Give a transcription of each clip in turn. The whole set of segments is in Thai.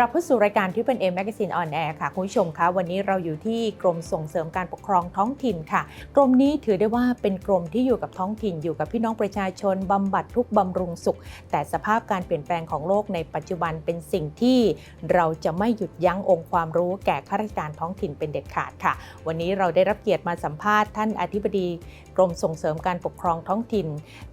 กลับเข้าสู่รายการที่เป็น M Magazine on Air ค่ะคุณผู้ชมคะวันนี้เราอยู่ที่กรมส่งเสริมการปกครองท้องถิ่นค่ะ กรมนี้ถือได้ว่าเป็นกรมที่อยู่กับท้องถิ่นอยู่กับพี่น้องประชาชนบำบัดทุกบำรุงสุข แต่สภาพการเปลี่ยนแปลงของโลกในปัจจุบันเป็นสิ่งที่เราจะไม่หยุดยั้งองค์ความรู้แก่ข้าราชการท้องถิ่นเป็นเด็ดขาดค่ะ วันนี้เราได้รับเกียรติมาสัมภาษณ์ท่านอธิบดี กรมส่งเสริมการปกครองท้องถิ่น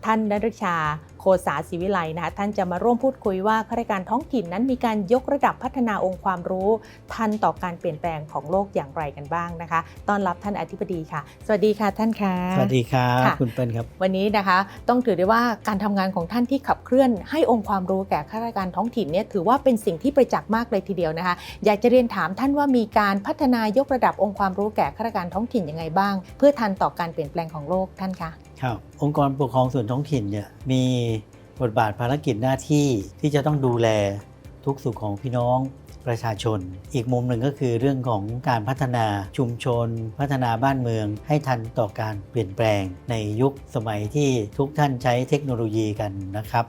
ท่านนฤชา โคสาศิวิไลนะคะท่านจะมาร่วมพูดคุยว่าข้าราชการท้องถิ่นนั้นมีการยกระดับพัฒนาองค์ความรู้ ทันต่อการเปลี่ยนแปลงของโลกอย่างไรกันบ้างนะคะต้อนรับท่านอธิบดีค่ะ สวัสดีค่ะท่านคะสวัสดีครับค่ะคุณเปิ้ลครับ วันนี้นะคะต้องถือได้ว่าการทำงานของท่านที่ขับเคลื่อน ให้องค์ความรู้แก่ข้าราชการท้องถิ่นเนี่ยถือว่าเป็นสิ่งที่ประจักษ์มากเลยทีเดียวนะคะ อยากจะเรียนถามท่านว่ามีการพัฒนายกระดับองค์ความรู้แก่ข้าราชการท้องถิ่นยังไงบ้าง เพื่อทันต่อการเปลี่ยนแปลงของโลกท่านคะครับองค์กรปกครองส่วนท้องถิ่นเนี่ยมีบทบาทภารกิจหน้าที่ที่จะต้องดูแลทุกสุขของพี่น้องประชาชน อีกมุมหนึ่งก็คือเรื่องของการพัฒนาชุมชน พัฒนาบ้านเมือง ให้ทันต่อการเปลี่ยนแปลงในยุคสมัยที่ทุกท่านใช้เทคโนโลยีกันนะครับ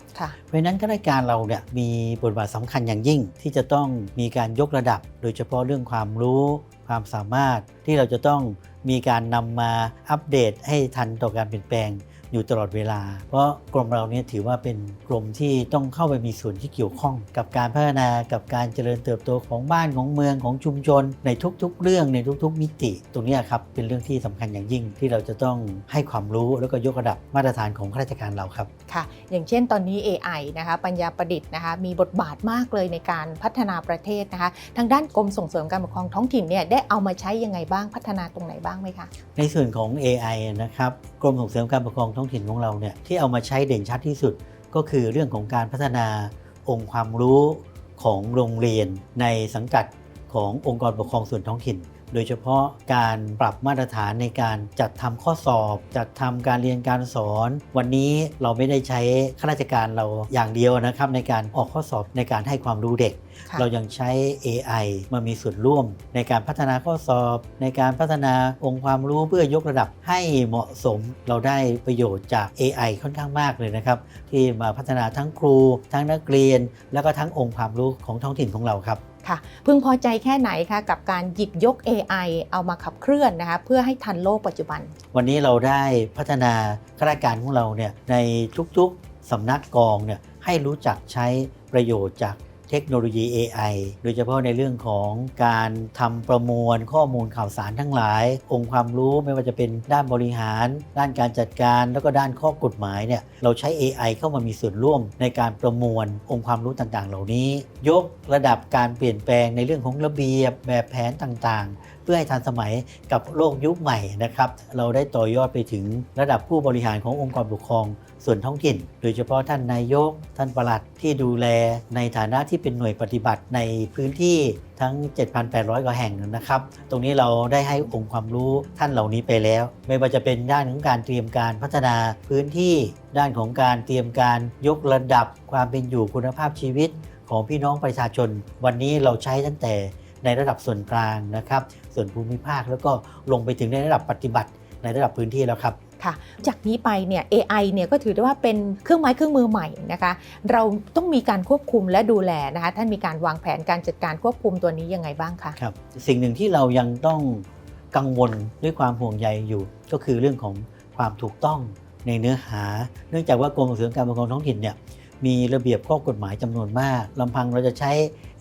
เพราะนั้นข้าราชการเราเนี่ยมีบทบาทสำคัญอย่างยิ่ง ที่จะต้องมีการยกระดับ โดยเฉพาะเรื่องความรู้ ความสามารถที่เราจะต้อง มีการนำมาอัปเดตให้ทันต่อการเปลี่ยนแปลง อยู่ตลอดเวลา เพราะกรมเราเนี่ยถือว่าเป็นกรมที่ต้องเข้าไปมีส่วนที่เกี่ยวข้อง กับการพัฒนากับการเจริญเติบโตของบ้านของเมืองของชุมชน ในทุกๆ เรื่องในทุก ๆ มิติ ตรงเนี้ยครับเป็นเรื่องที่สำคัญอย่างยิ่งที่เราจะต้องให้ความรู้แล้วก็ยกระดับมาตรฐานของข้าราชการเราครับค่ะ อย่างเช่นตอนนี้ AI นะคะปัญญาประดิษฐ์นะคะมีบทบาทมากเลยในการพัฒนาประเทศนะคะทางด้านกรมส่งเสริมการปกครองท้องถิ่นเนี่ยได้เอามาใช้ยังไงบ้างพัฒนาตรงไหนบ้างไหมคะในส่วนของ AI นะครับกรมส่งเสริมการปกครองท้องถิ่นของเราเนี่ยที่เอามาใช้เด่นชัดที่สุด ก็คือเรื่องของการพัฒนาองค์ความรู้ของโรงเรียนในสังกัดขององค์กรปกครองส่วนท้องถิ่น โดยเฉพาะการปรับมาตรฐานในการจัดทำข้อสอบ จัดทำการเรียนการสอน วันนี้เราไม่ได้ใช้ข้าราชการเราอย่างเดียวนะครับ ในการออกข้อสอบในการให้ความรู้เด็กค่ะเรายังใช้ AI มามีส่วนร่วม ในการพัฒนาข้อสอบ ในการพัฒนาองค์ความรู้เพื่อยกระดับให้เหมาะสม เราได้ประโยชน์จาก AI ค่อนข้างมากเลยนะครับที่มาพัฒนาทั้งครู ทั้งนักเรียน แล้วก็ทั้งองค์ความรู้ของท้องถิ่นของเราครับ ค่ะพึงพอใจแค่ไหนคะกับการหยิบยก AI เอามาขับเคลื่อนนะคะเพื่อให้ทันโลกปัจจุบัน วันนี้เราได้พัฒนาข้าราชการของเราเนี่ยในทุกๆสำนักกองเนี่ยให้รู้จักใช้ประโยชน์จาก เทคโนโลยี AI โดยเฉพาะในเรื่องของการทำประมวลข้อมูลข่าวสารทั้งหลาย องค์ความรู้ไม่ว่าจะเป็นด้านบริหาร ด้านการจัดการ แล้วก็ด้านข้อกฎหมายเนี่ยเราใช้ AI เข้ามามีส่วนร่วมในการประมวลองค์ความรู้ต่างๆ เหล่านี้ ยกระดับการเปลี่ยนแปลงในเรื่องของระเบียบแบบแผนต่างๆ เพื่อให้ทันสมัยกับโลกยุคใหม่นะครับเราได้ต่อยอดไปถึงระดับผู้บริหารขององค์กรปกครอง ส่วนท้องถิ่น โดยเฉพาะท่านนายก ท่านปลัดที่ดูแลในฐานะที่เป็นหน่วยปฏิบัติในพื้นที่ทั้ง 7,800 กว่าแห่งนะครับ ตรงนี้เราได้ให้องค์ความรู้ท่านเหล่านี้ไปแล้ว ไม่ว่าจะเป็นด้านของการเตรียมการพัฒนาพื้นที่ ด้านของการเตรียมการยกระดับความเป็นอยู่คุณภาพชีวิต ของพี่น้องประชาชน วันนี้เราใช้ตั้งแต่ในระดับส่วนกลางนะครับ ส่วนภูมิภาคแล้วก็ลงไปถึงในระดับปฏิบัติในระดับพื้นที่แล้วครับ ค่ะ จากนี้ไปเนี่ย AI เนี่ยก็ถือได้ว่าเป็นเครื่องไม้เครื่องมือใหม่นะคะ เราต้องมีการควบคุมและดูแลนะคะ ท่านมีการวางแผนการจัดการควบคุมตัวนี้ยังไงบ้างคะครับสิ่งหนึ่งที่เรายังต้องกังวลด้วยความห่วงใยอยู่ ก็คือเรื่องของความถูกต้องในเนื้อหา เนื่องจากว่ากรมส่งเสริมการปกครองท้องถิ่นเนี่ยมีระเบียบข้อกฎหมายจำนวนมากลำพังเราจะใช้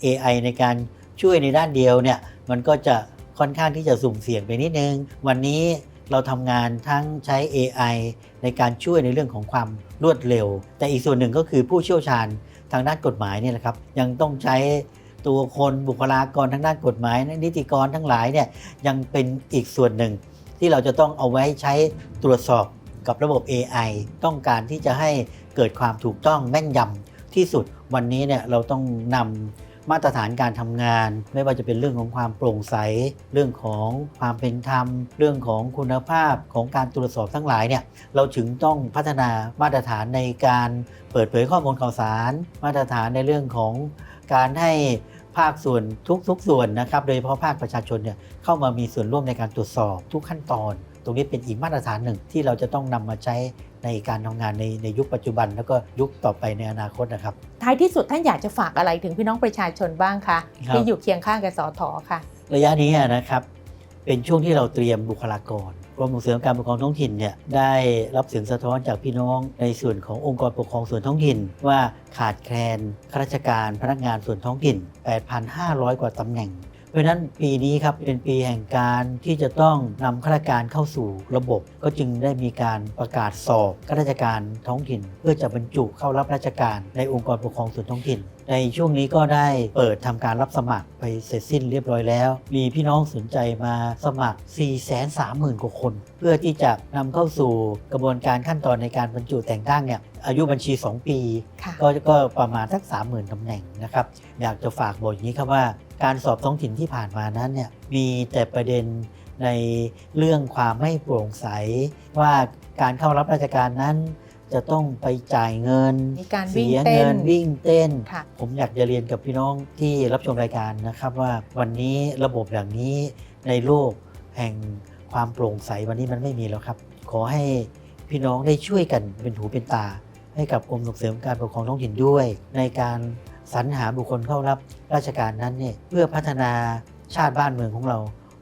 AI ในการช่วยในด้านเดียวเนี่ยมันก็จะค่อนข้างที่จะสุ่มเสี่ยงไปนิดนึง วันนี้ เราทำงานทั้งใช้ AI ในการช่วยในเรื่องของความรวดเร็ว แต่อีกส่วนหนึ่งก็คือผู้เชี่ยวชาญทางด้านกฎหมายเนี่ยแหละครับยังต้องใช้ตัวคนบุคลากรทางด้านกฎหมาย นิติกรทั้งหลายเนี่ยยังเป็นอีกส่วนหนึ่ง ที่เราจะต้องเอาไว้ใช้ตรวจสอบกับระบบ AI ต้องการที่จะให้เกิดความถูกต้องแม่นยำที่สุดวันนี้เนี่ยเราต้องนำ มาตรฐานการทำงาน ไม่ว่าจะเป็นเรื่องของความโปร่งใส เรื่องของความเป็นธรรม เรื่องของคุณภาพของการตรวจสอบทั้งหลายเนี่ยเราถึงต้องพัฒนามาตรฐานในการเปิดเผยข้อมูลข่าวสาร มาตรฐานในเรื่องของการให้ภาคส่วนทุกๆส่วนนะครับ โดยเฉพาะภาคประชาชนเนี่ยเข้ามามีส่วนร่วมในการตรวจสอบทุกขั้นตอน ตรงนี้เป็นอีกมาตรฐานหนึ่งที่เราจะต้องนำมาใช้ ในในการทำงานในในยุคปัจจุบัน แล้วก็ยุคต่อไปในอนาคตนะครับ ท้ายที่สุดท่านอยากจะฝากอะไรถึงพี่น้องประชาชนบ้างคะครับที่อยู่เคียงข้างกับสอทอค่ะ ระยะนี้นะครับเป็นช่วงที่เราเตรียมบุคลากรกรมส่งเสริมการปกครองท้องถิ่นเนี่ยได้รับเสียงสะท้อนจากพี่น้องในส่วนขององค์กรปกครองส่วนท้องถิ่น ว่าขาดแคลนข้าราชการพนักงานส่วนท้องถิ่น 8,500 กว่าตำแหน่งเพ ราะฉะนั้นปีนี้ครับเป็นปีแห่งการที่จะต้องนำข้าราชการเข้าสู่ระบบ ก็จึงได้มีการประกาศสอบข้าราชการท้องถิ่น เพื่อจะบรรจุเข้ารับราชการในองค์กรปกครองส่วนท้องถิ่น ในช่วงนี้ก็ได้เปิดทำการรับสมัครไปเสร็จสิ้นเรียบร้อยแล้ว มีพี่น้องสนใจมาสมัคร 430,000กว่าคน เพื่อที่จะนำเข้าสู่กระบวนการขั้นตอนในการบรรจุแต่งตั้งเนี่ยอายุบัญชี 2 ปีค่ะก็ก็ประมาณสัก30,000ตำแหน่งนะครับอยากจะฝากบอกอย่างนี้ครับว่า การสอบท้องถิ่นที่ผ่านมานั้นเนี่ยมีแต่ประเด็นในเรื่องความไม่โปร่งใส ว่าการเข้ารับราชการนั้นจะต้องไปจ่ายเงินมีการวิ่งเสียเต้เงินนวิ่งเต้นค่ะผมอยากจะเรียนกับพี่น้องที่รับชมรายการนะครับว่าวันนี้ระบบอย่างนี้ในโลกแห่งความโปร่งใสวันนี้มันไม่มีแล้วครับ ขอให้พี่น้องได้ช่วยกันเป็นหูเป็นตา ให้กับกรมส่งเสริมการปกครองท้องถิ่นด้วย ในการ สรรหาบุคคลเข้ารับราชการนั้นเนี่ยเพื่อพัฒนาชาติบ้านเมืองของเรา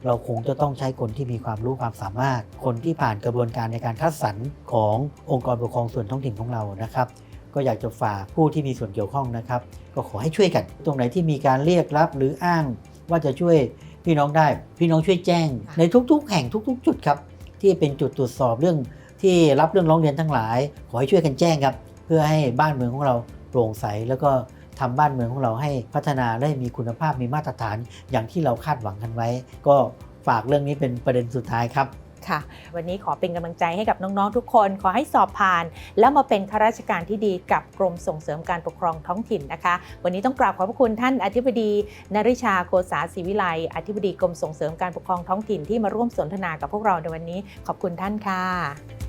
เราคงจะต้องใช้คนที่มีความรู้ความสามารถ คนที่ผ่านกระบวนการในการคัดสรรขององค์กรปกครองส่วนท้องถิ่นของเรานะครับ ก็อยากจะฝากผู้ที่มีส่วนเกี่ยวข้องนะครับ ก็ขอให้ช่วยกัน ตรงไหนที่มีการเรียกรับหรืออ้างว่าจะช่วยพี่น้องได้ พี่น้องช่วยแจ้ง ในทุก ๆ แห่งทุก ๆ จุดครับ ที่เป็นจุดตรวจสอบเรื่องที่รับเรื่องร้องเรียนทั้งหลาย ขอให้ช่วยกันแจ้งครับ เพื่อให้บ้านเมืองของเราโปร่งใสแล้วก็ ทำบ้านเมืองของเราให้พัฒนาได้มีคุณภาพมีมาตรฐานอย่างที่เราคาดหวังกันไว้ ก็ฝากเรื่องนี้เป็นประเด็นสุดท้ายครับค่ะ วันนี้ขอเป็นกำลังใจให้กับน้องๆทุกคน ขอให้สอบผ่าน แล้วมาเป็นข้าราชการที่ดีกับกรมส่งเสริมการปกครองท้องถิ่นนะคะ วันนี้ต้องกราบขอบพระคุณท่านอธิบดีนริชาโคสาศรีวิไลอธิบดีกรมส่งเสริมการปกครองท้องถิ่นที่มาร่วมสนทนากับพวกเราในวันนี้ ขอบคุณท่านค่ะ